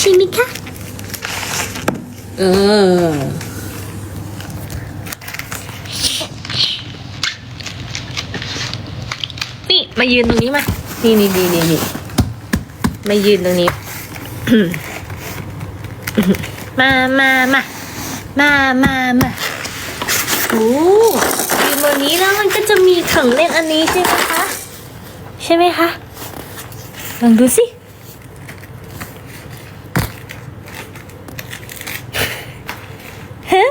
ใช่ไหมคะ เออ นี่มายืนตรงนี้มา นี่นี่นี่นี่นี่มายืนตรงนี้ มามามามามามาโอ้ยืนบนนี้แล้วมันก็จะมีของเล่นอันนี้ใช่ไหมคะ ใช่ไหมคะ ลองดูสิ ฮะ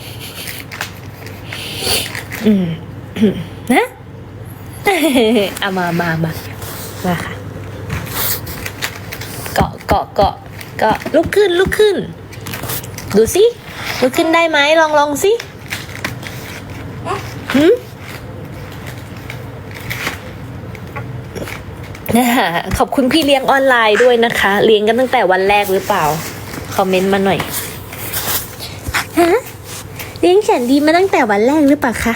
อืม นะเอามามามามาค่ะ เกาะเกาะเกาะเกาะลุกขึ้นลุกขึ้น ดูสิลุกขึ้นได้ไหมลองลองสิหืมนะคะขอบคุณพี่เลี้ยงออนไลน์ด้วยนะคะ เลี้ยงกันตั้งแต่วันแรกหรือเปล่า คอมเมนต์มาหน่อยฮะเลี้ยงแสนดีมาตั้งแต่วันแรกหรือเปล่าคะ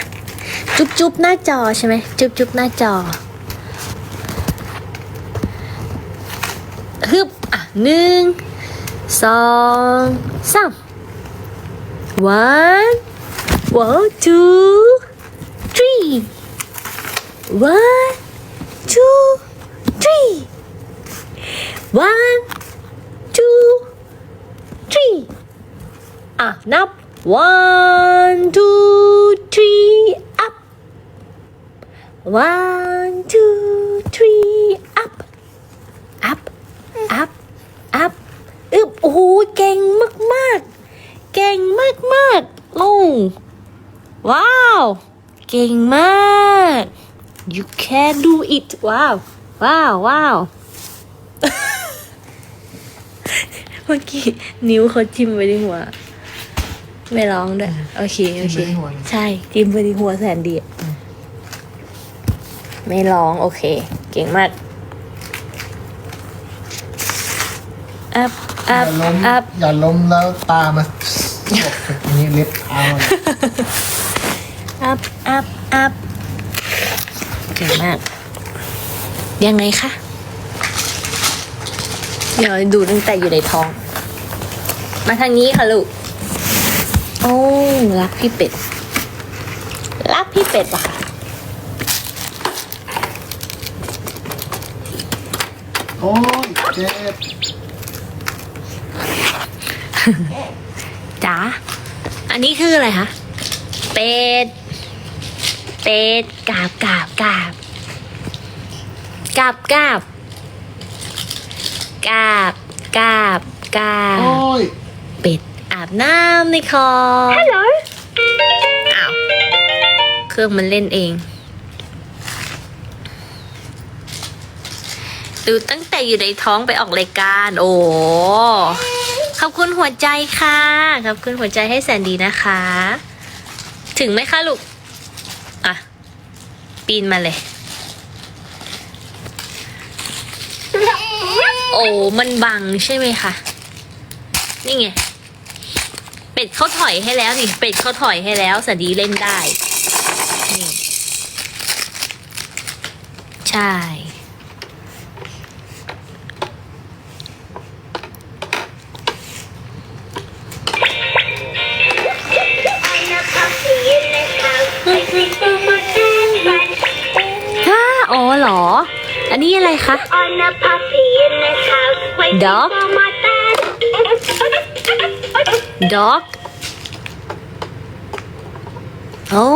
จุ๊บจุ๊บหน้าจอใช่ไหมจุ๊บจุ๊บหน้าจอฮึบอะหนึ่งสองสาม one one two three one two three one two three อะนับ one two three one two three up up up up อึบโอ้โหเก่งมากๆ เก่งมากๆโอ้ว้าว เก่งมาก you can do it ว้าวว้าวว้าวเมื่อกี้นิ้วเขาจิ้มไปที่หัว ไม่ร้องด้วย โอเค โอเคจิ้มไปที่หัวเลยใช่ จิ้มไปที่หัวแสนดีอะ ไม่ร้องโอเค เก่งมาก อัพอย่าอัพล้มอัพ อย่าล้มแล้วตามาอันนี้เล็บเท้าเลยอัพ อัพ อัพ เก่งมาก ยังไงคะ เดี๋ยวดูตั้งแต่อยู่ในท้อง มาทางนี้ค่ะลูก โอ้ รักพี่เป็ด รักพี่เป็ดปะคะ โอ้ยเจ็บจ๋า อันนี้คืออะไรคะ เป็ด เป็ดกาบกาบกาบกาบกาบกาบกาบกาบโอ้ยเป็ดอาบน้ำในคลองฮัลโหลอ้าว เครื่องมันเล่นเอง ดูตั้งแต่อยู่ในท้องไปออกรายการ โอ้ขอบคุณหัวใจค่ะ ขอบคุณหัวใจให้แสนดีนะคะ ถึงไหมคะลูก อะ ปีนมาเลย โอ้ มันบังใช่ไหมคะ นี่ไง เป็ดเขาถอยให้แล้วนี่ เป็ดเขาถอยให้แล้วสดีเล่นได้ นี่ ใช่ นนี้อะไรคะ On a puppy in the house waiting Dog? for my dad. dog โอ้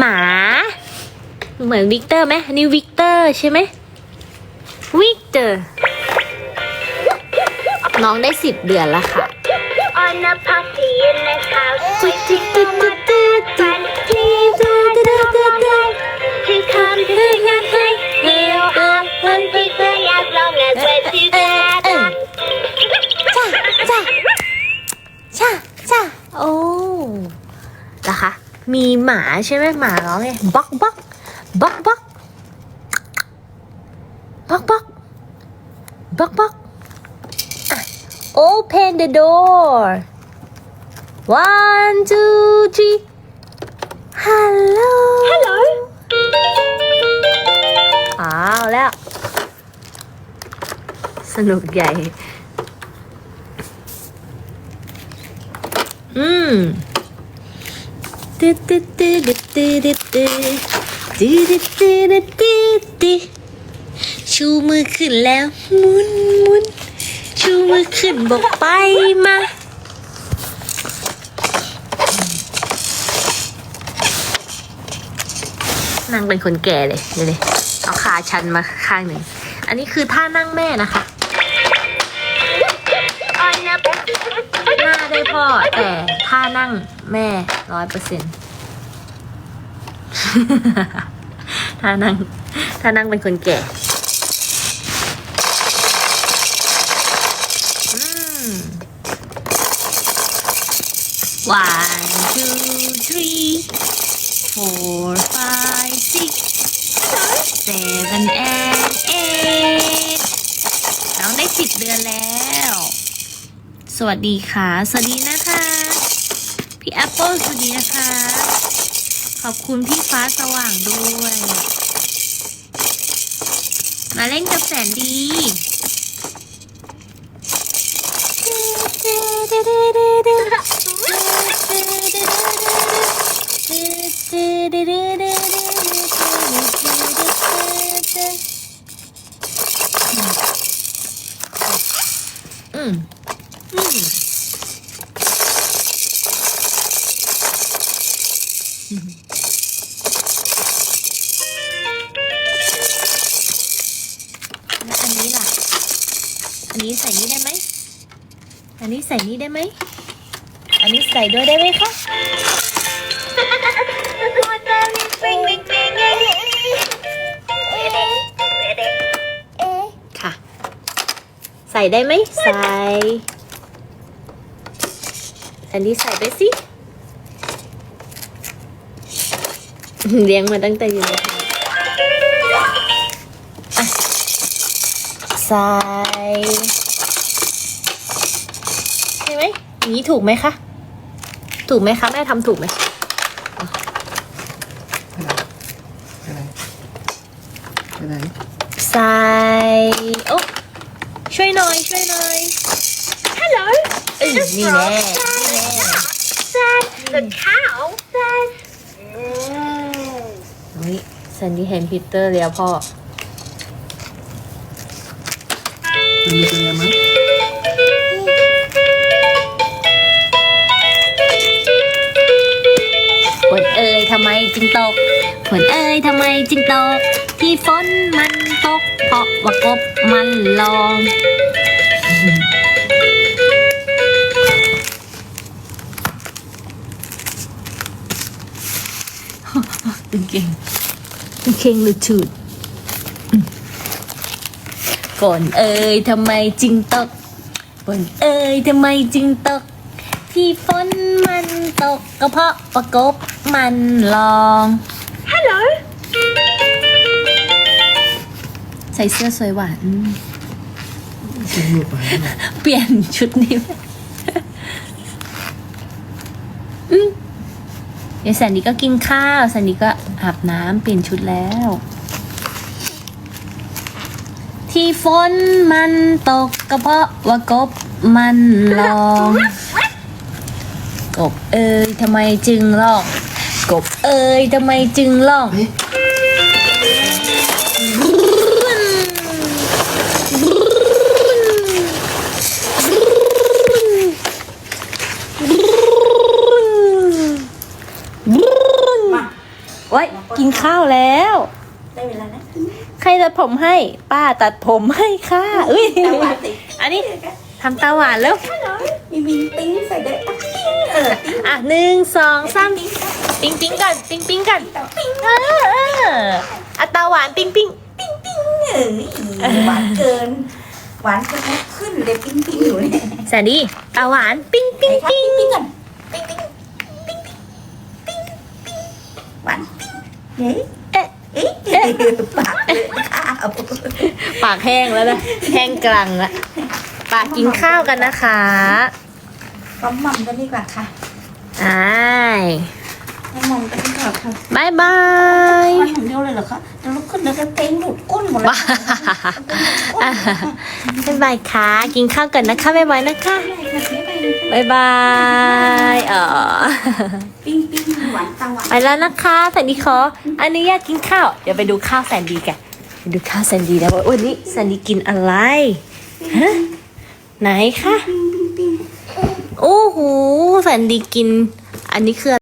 หมา เหมือนวิกเตอร์ไหมอันนี่วิกเตอร์ใช่ไหมวิกเตอร์ น้องได้สิบเดือนแล้วค่ะ On a puppy in the house waiting for my นคืองานไทยเดียวอาคนที่เคยอยากลองงานเวทีแซ่จ้าจ้าจ้าจ้าโอ้นะคะ มีหมาใช่ไหมหมาร้องไงบ๊อกบ๊อกบ๊อกบ๊อกบ๊อกบ๊อกบ๊อกบ๊อก open the door one two three hello hello สนุกใหญ่ อืมตึ๊ดตึ๊ดตึ๊ดตึ๊ดตึ๊ดตึ๊ดตึ๊ดตึ๊ดตึ๊ดดตึ๊ดชูมือขึ้นแล้วมุนมุนชูมือขึ้นบอกไปมานั่งเป็นคนแก่เลยเดี๋ยเลย เอาขาชันมาข้างหนึ่ง อันนี้คือท่านั่งแม่นะคะ On a หน้าได้พ่อแต่ท่านั่งแม่ร้อยเปอร์เซ็นต์ท่านั่งท่านั่งเป็นคนแก่อืม one two three four five six seven and eight น้องได้สิบเดือนแล้ว สวัสดีค่ะ สวัสดีนะคะ พี่แอปเปิลสวัสดีนะคะ ขอบคุณพี่ฟ้าสว่างด้วย มาเล่นกับแสนดี อืม อืมแล้วอันนี้ล่ะ อันนี้ใส่นี่ได้ไหม อันนี้ใส่นี่ได้ไหม อันนี้ใส่ด้วยได้ไหมคะ Bing, bing, bing. ค่ ส่ได้ไหมใส่ อันนี้ใส่ไปสิเลี้ยงมาตั้งแต่อยู่ในท้องอะใส่ใช่ไหมอย่างนี้ถูกไหมคะ ถูกไหมคะแม่ทำถูกไหมไปไหนไปไหนใส่โอ้ ช่วยหน่อยช่วยหน่อย Hello. เอ้ยนี่แน่นี่แน่ That's the cow. That's. Mm. เฮ้ยซันดี้เห็นพีเตอร์แล้วพ่อ มันมีเป็นไงมั้ยฝนเอ่ยทำไมจึงตกฝนเอ่ยทำไมจึงตกที่ฝนมันตก เพราะว่ากบมันลองตึงเก่งตึงเก่งหรือฉุดฝนเอ่ยทำไมจึงตกฝนเอ่ยทำไมจึงตก ที่ฝนมันตกก็เพราะประกบมันลอง ใส่เสื้อสวยหวานอืมชิ้นหลุดไปแล้วเนี่ยเปลี่ยนชุดนี้ไหมอืมเดี๋ยวแสนดีก็กินข้าวแสนดีก็อาบน้ำเปลี่ยนชุดแล้ว ที่ฝนมันตกก็เพราะว่ากบมันลอง กบเอ่ยทำไมจึงร้อง กบเอ่ยทำไมจึงร้อง กินข้าวแล้ว ได้เวลานะใครตัดผมให้ ป้าตัดผมให้ค่ะอุ้ยตาหวานสิอันนี้ทำตาหวานแล้วมีมีปิ้งใส่ด้วยอะปิ้งเออปิ้งอะหนึ่งสองสามปิ้งปิ๊งปิ๊งกันปิ๊งปิ๊งกันปิ้งเออเอออะตาหวานปิ๊งปิ๊งปิ้งปิ้งเออหวานเกินหวานจนขึ้นเลยปิ้งปิ้งอยู่เนี่ยแสนดีตาหวานปิ๊งปิ๊งไหนครับปิ๊งปิ้งปิ้งก่อนปิ้งปิ้งปิ้งปิ้งปิ้งปิ้งหวานปิ้ง เอ๊ะเอ๊ะเอ๊ะปากเลยข้าวปากแห้งแล้วนะแห้งกลังละปากกินข้าวกันนะคะปั๊มมัมกันดีกว่าค่ะอ้ายให้มัมกันดีกว่าค่ะบายบายวันของเดียวเลยเหรอคะจะลุกขึ้นขึ้นแล้วเพลงหลุดก้นหมดแล้วบ๊ายบายค่ะ กินข้าวกันนะคะบ๊ายบายนะคะบ๊ายบายอ๋อปิ้งปิ้งห วานตะวัน ไปแล้วนะคะแสนดีขออนุญาตกินข้าว เดี๋ยวไปดูข้าวแสนดีกันไปดูข้าวแสนดีแล้วว่าวันนี้แสนดีกินอะไรฮะไหนคะโอ้โหแสนดีกิน อันนี้คือ